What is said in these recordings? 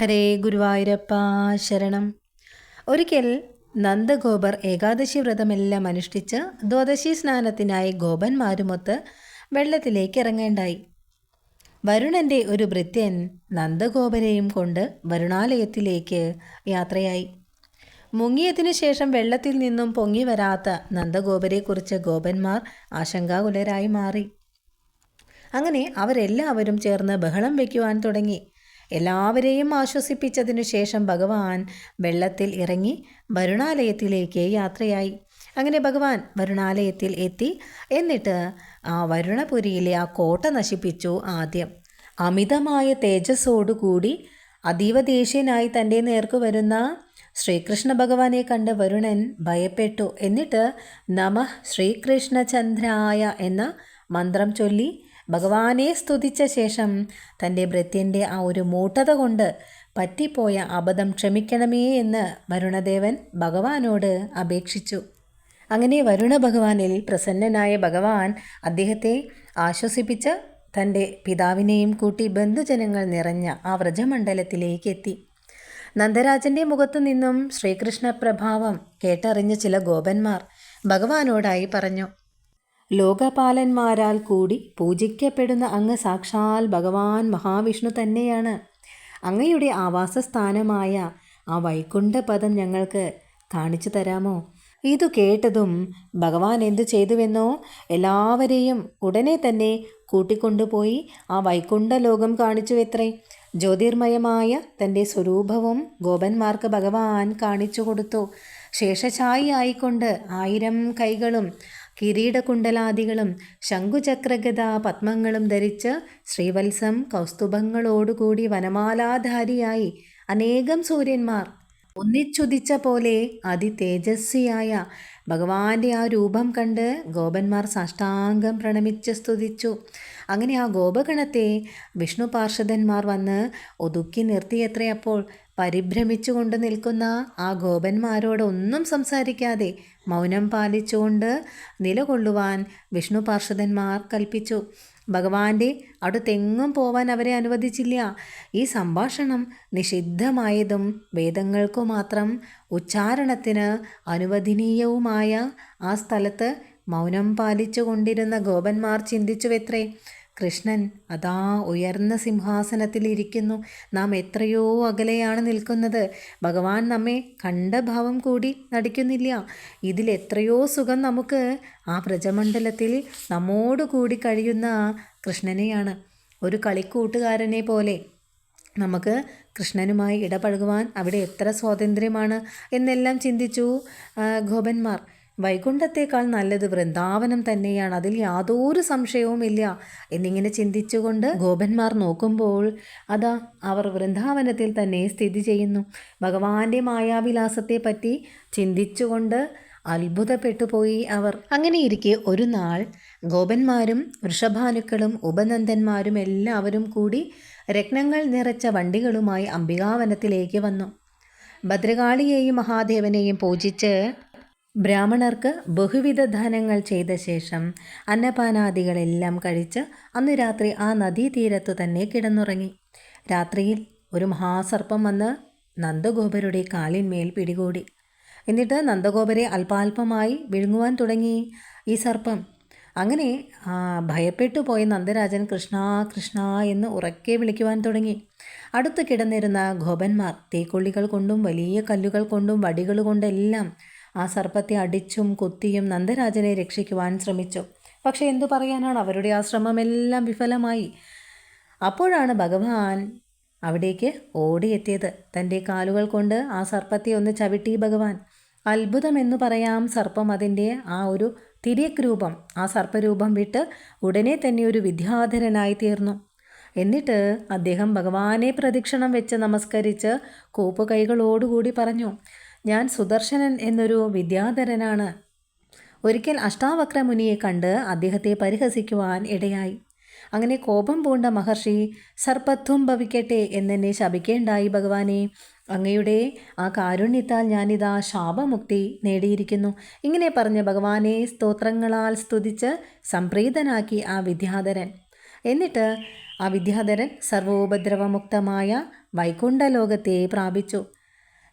ഹരേ ഗുരുവായൂരപ്പ ശരണം. ഒരിക്കൽ നന്ദഗോപർ ഏകാദശി വ്രതമെല്ലാം അനുഷ്ഠിച്ച് ദ്വാദശി സ്നാനത്തിനായി ഗോപന്മാരുമൊത്ത് വെള്ളത്തിലേക്ക് ഇറങ്ങേണ്ടായി. വരുണന്റെ ഒരു ഭൃത്യൻ നന്ദഗോപരെയും കൊണ്ട് വരുണാലയത്തിലേക്ക് യാത്രയായി. മുങ്ങിയതിനു ശേഷം വെള്ളത്തിൽ നിന്നും പൊങ്ങി വരാത്ത നന്ദഗോപരെക്കുറിച്ച് ഗോപന്മാർ ആശങ്കാകുലരായി മാറി. അങ്ങനെ അവരെല്ലാവരും ചേർന്ന് ബഹളം വയ്ക്കുവാൻ തുടങ്ങി. എല്ലാവരെയും ആശ്വസിപ്പിച്ചതിനു ശേഷം ഭഗവാൻ വെള്ളത്തിൽ ഇറങ്ങി വരുണാലയത്തിലേക്ക് യാത്രയായി. അങ്ങനെ ഭഗവാൻ വരുണാലയത്തിൽ എത്തി. എന്നിട്ട് ആ വരുണപുരിയിലെ ആ കോട്ട നശിപ്പിച്ചു ആദ്യം. അമിതമായ തേജസ്സോടുകൂടി അതീവ ദേഷ്യനായി തന്റെ നേർക്ക് വരുന്ന ശ്രീകൃഷ്ണ ഭഗവാനെ കണ്ട് വരുണൻ ഭയപ്പെട്ടു. എന്നിട്ട് നമ ശ്രീകൃഷ്ണചന്ദ്രായ എന്ന മന്ത്രം ചൊല്ലി ഭഗവാനെ സ്തുതിച്ച ശേഷം തന്റെ ഭൃത്യന്റെ ആ ഒരു മൂട്ടത കൊണ്ട് പറ്റിപ്പോയ അബദ്ധം ക്ഷമിക്കണമേ എന്ന് വരുണദേവൻ ഭഗവാനോട് അപേക്ഷിച്ചു. അങ്ങനെ വരുണ ഭഗവാനിൽ പ്രസന്നനായ ഭഗവാൻ അദ്ദേഹത്തെ ആശ്വസിപ്പിച്ച് തന്റെ പിതാവിനെയും കൂട്ടി ബന്ധുജനങ്ങൾ നിറഞ്ഞ ആ വ്രജമണ്ഡലത്തിലേക്ക് എത്തി. നന്ദരാജന്റെ മുഖത്തു നിന്നും ശ്രീകൃഷ്ണ പ്രഭാവം കേട്ടറിഞ്ഞ ചില ഗോപന്മാർ ഭഗവാനോടായി പറഞ്ഞു ലോകപാലന്മാരാൽ കൂടി പൂജിക്കപ്പെടുന്ന അങ്ങ് സാക്ഷാൽ ഭഗവാൻ മഹാവിഷ്ണു തന്നെയാണ്. അങ്ങയുടെ ആവാസസ്ഥാനമായ ആ വൈകുണ്ഠപദം ഞങ്ങൾക്ക് കാണിച്ചു തരാമോ? ഇതു കേട്ടതും ഭഗവാൻ എന്തു ചെയ്തുവെന്നോ എല്ലാവരെയും ഉടനെ തന്നെ കൂട്ടിക്കൊണ്ടുപോയി ആ വൈകുണ്ഠ ലോകം കാണിച്ചു എത്രേ ജ്യോതിർമയമായ തന്റെ സ്വരൂപവും ഗോപന്മാർക്ക് ഭഗവാൻ കാണിച്ചു കൊടുത്തു. ശേഷഛായി ആയിക്കൊണ്ട് ആയിരം കൈകളും കിരീടകുണ്ടലാദികളും ശംഖുചക്രഗത പത്മങ്ങളും ധരിച്ച് ശ്രീവത്സം കൗസ്തുഭങ്ങളോടുകൂടി വനമാലാധാരിയായി അനേകം സൂര്യന്മാർ. ഒന്നിച്ചുദിച്ച പോലെ അതിതേജസ്വിയായ ഭഗവാന്റെ ആ രൂപം കണ്ട് ഗോപന്മാർ സാഷ്ടാംഗം പ്രണമിച്ച് സ്തുതിച്ചു. അങ്ങനെ ആ ഗോപഗണത്തെ വിഷ്ണു പാർഷദന്മാർ വന്ന് ഒതുക്കി നിർത്തിയത്രയപ്പോൾ പരിഭ്രമിച്ചുകൊണ്ട് നിൽക്കുന്ന ആ ഗോപന്മാരോട് ഒന്നും സംസാരിക്കാതെ മൗനം പാലിച്ചുകൊണ്ട് നിലകൊള്ളുവാൻ വിഷ്ണു പാർഷദന്മാർ കൽപ്പിച്ചു. ഭഗവാന്റെ അടുത്തെങ്ങും പോവാൻ അവരെ അനുവദിച്ചില്ല. ഈ സംഭാഷണം നിഷിദ്ധമായതും വേദങ്ങൾക്കു മാത്രം ഉച്ചാരണത്തിന് അനുവദനീയവുമായ ആ സ്ഥലത്ത് മൗനം പാലിച്ചു കൊണ്ടിരുന്ന ഗോപന്മാർ ചിന്തിച്ചുവെത്രേ? കൃഷ്ണൻ അതാ ഉയർന്ന സിംഹാസനത്തിലിരിക്കുന്നു നാം എത്രയോ അകലെയാണ് നിൽക്കുന്നത്. ഭഗവാൻ നമ്മെ കണ്ട ഭാവം കൂടി നടിക്കുന്നില്ല. ഇതിൽ എത്രയോ സുഖം നമുക്ക് ആ പ്രജമണ്ഡലത്തിൽ നമ്മോട് കൂടി കഴിയുന്ന കൃഷ്ണനെയാണ്. ഒരു കളിക്കൂട്ടുകാരനെ പോലെ നമുക്ക് കൃഷ്ണനുമായി ഇടപഴകുവാൻ അവിടെ എത്ര സ്വാതന്ത്ര്യമാണ്? എന്നെല്ലാം ചിന്തിച്ചു ഗോപന്മാർ. വൈകുണ്ഠത്തേക്കാൾ നല്ലത് വൃന്ദാവനം തന്നെയാണ്. അതിൽ യാതൊരു സംശയവുമില്ല എന്നിങ്ങനെ ചിന്തിച്ചുകൊണ്ട് ഗോപന്മാർ നോക്കുമ്പോൾ അതാ അവർ വൃന്ദാവനത്തിൽ തന്നെ സ്ഥിതി ചെയ്യുന്നു. ഭഗവാന്റെ മായാവിലാസത്തെ പറ്റി ചിന്തിച്ചുകൊണ്ട് അത്ഭുതപ്പെട്ടു പോയി അവർ. അങ്ങനെയിരിക്കെ ഒരു നാൾ ഗോപന്മാരും വൃഷഭാനുക്കളും ഉപനന്ദന്മാരും എല്ലാവരും കൂടി രത്നങ്ങൾ നിറച്ച വണ്ടികളുമായി അംബികാവനത്തിലേക്ക് വന്നു. ഭദ്രകാളിയെയും മഹാദേവനെയും പൂജിച്ച് ബ്രാഹ്മണർക്ക് ബഹുവിധ ധനങ്ങൾ ചെയ്ത ശേഷം അന്നപാനാദികളെല്ലാം കഴിച്ച് അന്ന് രാത്രി ആ നദീതീരത്തു തന്നെ കിടന്നുറങ്ങി. രാത്രിയിൽ ഒരു മഹാസർപ്പം വന്ന് നന്ദഗോപരുടെ കാലിന്മേൽ പിടികൂടി. എന്നിട്ട് നന്ദഗോപരെ അല്പാൽപമായി വിഴുങ്ങുവാൻ തുടങ്ങി ഈ സർപ്പം. അങ്ങനെ ഭയപ്പെട്ടു പോയ നന്ദരാജൻ കൃഷ്ണ കൃഷ്ണ എന്ന് ഉറക്കെ വിളിക്കുവാൻ തുടങ്ങി. അടുത്ത് കിടന്നിരുന്ന ഗോപന്മാർ തീക്കൊള്ളികൾ കൊണ്ടും വലിയ കല്ലുകൾ കൊണ്ടും വടികൾ കൊണ്ടെല്ലാം ആ സർപ്പത്തെ അടിച്ചും കുത്തിയും നന്ദരാജനെ രക്ഷിക്കുവാൻ ശ്രമിച്ചു. പക്ഷെ എന്തു പറയാനാണ്? അവരുടെ ആ ശ്രമമെല്ലാം വിഫലമായി. അപ്പോഴാണ് ഭഗവാൻ അവിടേക്ക് ഓടിയെത്തിയത്. തന്റെ കാലുകൾ കൊണ്ട് ആ സർപ്പത്തെ ഒന്ന് ചവിട്ടി ഭഗവാൻ. അത്ഭുതമെന്നു പറയാം സർപ്പം അതിന്റെ ആ ഒരു തിരിയക് രൂപം ആ സർപ്പരൂപം വിട്ട് ഉടനെ തന്നെ ഒരു വിദ്യാധരനായി തീർന്നു. എന്നിട്ട് അദ്ദേഹം ഭഗവാനെ പ്രദക്ഷിണം വെച്ച് നമസ്കരിച്ച് കൂപ്പ് കൈകളോടുകൂടി പറഞ്ഞു ഞാൻ സുദർശനൻ എന്നൊരു വിദ്യാധരനാണ്. ഒരിക്കൽ അഷ്ടാവക്ര മുനിയെ കണ്ട് അദ്ദേഹത്തെ പരിഹസിക്കുവാൻ ഇടയായി. അങ്ങനെ കോപം പൂണ്ട മഹർഷി സർപ്പത്വം ഭവിക്കട്ടെ എന്നെന്നെ ശപിക്കേണ്ടായി ഭഗവാനെ. അങ്ങയുടെ ആ കാരുണ്യത്താൽ ഞാനിതാ ശാപമുക്തി നേടിയിരിക്കുന്നു. ഇങ്ങനെ പറഞ്ഞ ഭഗവാനെ സ്തോത്രങ്ങളാൽ സ്തുതിച്ച് സംപ്രീതനാക്കി ആ വിദ്യാധരൻ. എന്നിട്ട് ആ വിദ്യാധരൻ സർവോപദ്രവമുക്തമായ വൈകുണ്ഠലോകത്തെ പ്രാപിച്ചു.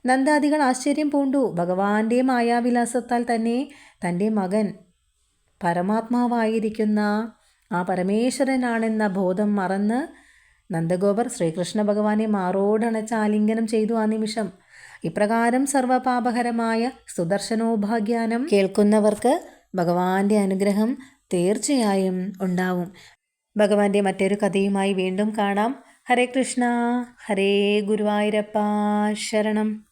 നന്ദാദികൾ ആശ്ചര്യം പൂണ്ടു. ഭഗവാന്റെ മായാവിലാസത്താൽ തന്നെ തന്റെ മകൻ പരമാത്മാവായിരിക്കുന്ന ആ പരമേശ്വരനാണെന്ന ബോധം മറന്ന് നന്ദഗോപർ ശ്രീകൃഷ്ണ ഭഗവാനെ മാറോടണച്ച് ആലിംഗനം ചെയ്തു ആ നിമിഷം. ഇപ്രകാരം സർവപാപഹരമായ സുദർശനോപാഖ്യാനം കേൾക്കുന്നവർക്ക് ഭഗവാന്റെ അനുഗ്രഹം തീർച്ചയായും ഉണ്ടാവും. ഭഗവാന്റെ മറ്റൊരു കഥയുമായി വീണ്ടും കാണാം. ഹരേ കൃഷ്ണ ഹരേ ഗുരുവായൂരപ്പ ശരണം.